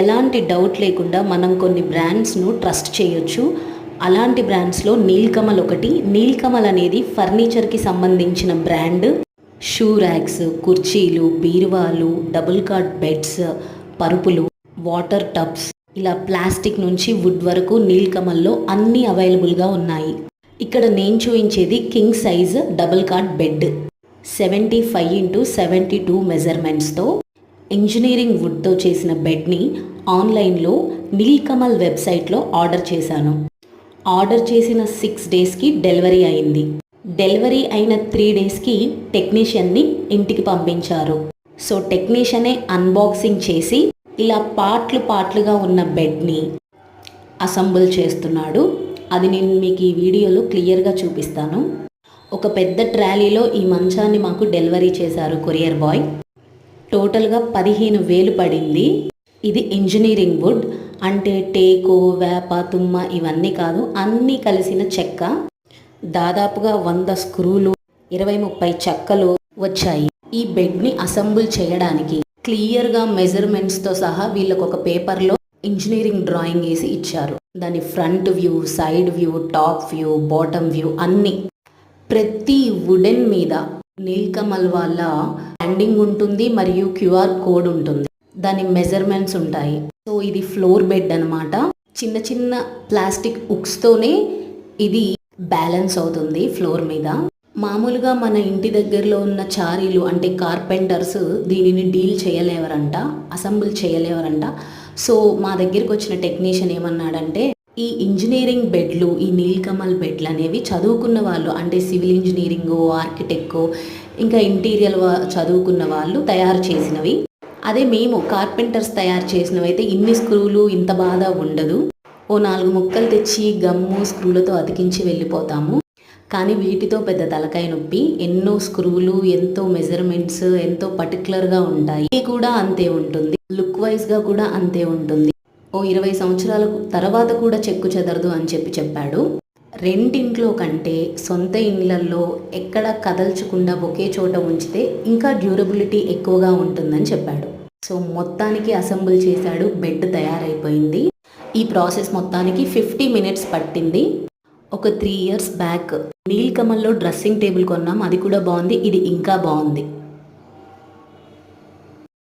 ఎలాంటి డౌట్ లేకుండా మనం కొన్ని బ్రాండ్స్ను ట్రస్ట్ చేయొచ్చు. అలాంటి బ్రాండ్స్లో నీల్కమల్ ఒకటి. నీల్కమల్ అనేది ఫర్నిచర్కి సంబంధించిన బ్రాండ్ షూ ర్యాక్స్ కుర్చీలు బీరువాలు డబుల్ కాట్ బెడ్స్ పరుపులు వాటర్ టబ్స్ ఇలా ప్లాస్టిక్ నుంచి వుడ్ వరకు నీల్కమల్లో అన్నీ అవైలబుల్గా ఉన్నాయి. ఇక్కడ నేను చూపించేది king size double cot bed seventy five into seventy two మెజర్మెంట్స్తో engineering వుడ్తో చేసిన బెడ్ని ఆన్లైన్లో నీల్కమల్ వెబ్సైట్లో ఆర్డర్ చేశాను. ఆర్డర్ చేసిన సిక్స్ డేస్కి డెలివరీ అయింది. డెలివరీ అయిన త్రీ డేస్కి టెక్నీషియన్ని ఇంటికి పంపించారు. సో టెక్నీషియనే అన్బాక్సింగ్ చేసి ఇలా పార్ట్లు పార్ట్లుగా ఉన్న బెడ్ని అసెంబుల్ చేస్తున్నాడు. అది నేను మీకు ఈ వీడియోలో క్లియర్గా చూపిస్తాను. ఒక పెద్ద ట్రాలీలో ఈ మంచాన్ని మాకు డెలివరీ చేశారు కొరియర్ బాయ్. టోటల్గా పదిహేను వేలు పడింది. ఇది ఇంజనీరింగ్ వుడ్. అంటే టేకు వేప తుమ్మ ఇవన్నీ కాదు అన్నీ కలిసిన చెక్క. దాదాపుగా వంద స్క్రూలు ఇరవై ముప్పై చెక్కలు వచ్చాయి. ఈ బెడ్ని అసెంబుల్ చేయడానికి క్లియర్గా మెజర్మెంట్స్తో సహా వీళ్ళకు ఒక పేపర్లో ఇంజనీరింగ్ డ్రాయింగ్ వేసి ఇచ్చారు. దాని front view side view top view bottom view అన్నీ. ప్రతి వుడెన్ మీద నీల్కమల్ వాళ్ళ బ్రాండింగ్ ఉంటుంది మరియు క్యూఆర్ కోడ్ ఉంటుంది. దాని మెజర్మెంట్స్ ఉంటాయి. సో ఇది ఫ్లోర్ బెడ్ అన్నమాట. చిన్న చిన్న ప్లాస్టిక్ ఉక్స్తోనే ఇది బ్యాలెన్స్ అవుతుంది ఫ్లోర్ మీద. మామూలుగా మన ఇంటి దగ్గరలో ఉన్న చారీలు అంటే కార్పెంటర్స్ దీనిని డీల్ చేయలేవరంట అసెంబుల్ చేయలేవరంట. సో మా దగ్గరికి వచ్చిన టెక్నీషియన్ ఏమన్నాడంటే ఈ ఇంజనీరింగ్ బెడ్లు ఈ నీల్కమల్ బెడ్లు అనేవి చదువుకున్న వాళ్ళు అంటే సివిల్ ఇంజనీరింగ్ ఆర్కిటెక్ట్ ఇంకా ఇంటీరియర్ చదువుకున్న వాళ్ళు తయారు చేసినవి. అదే మేము కార్పెంటర్స్ తయారు చేసినవి అయితే ఇన్ని స్క్రూలు ఇంత బాధ ఉండదు. ఓ నాలుగు ముక్కలు తెచ్చి గమ్ము స్క్రూలతో అతికించి వెళ్ళిపోతాము. కానీ వీటితో పెద్ద తలకాయ నొప్పి ఎన్నో స్క్రూలు ఎంతో మెజర్మెంట్స్ ఎంతో పర్టికులర్గా ఉంటాయి. ఇది కూడా అంతే ఉంటుంది. లుక్ వైజ్గా కూడా అంతే ఉంటుంది. ఓ ఇరవై సంవత్సరాల తర్వాత కూడా చెక్కు చెదరదు అని చెప్పి చెప్పాడు. రెండింట్లో కంటే సొంత ఇండ్లల్లో ఎక్కడ కదల్చకుండా ఒకే చోట ఉంచితే ఇంకా డ్యూరబిలిటీ ఎక్కువగా ఉంటుందని చెప్పాడు. సో మొత్తానికి అసెంబుల్ చేశాడు బెడ్ తయారైపోయింది. ఈ ప్రాసెస్ మొత్తానికి ఫిఫ్టీ మినిట్స్ పట్టింది. ఒక త్రీ ఇయర్స్ బ్యాక్ నీల్ కమల్లో డ్రెస్సింగ్ టేబుల్ కొన్నాం అది కూడా బాగుంది ఇది ఇంకా బాగుంది.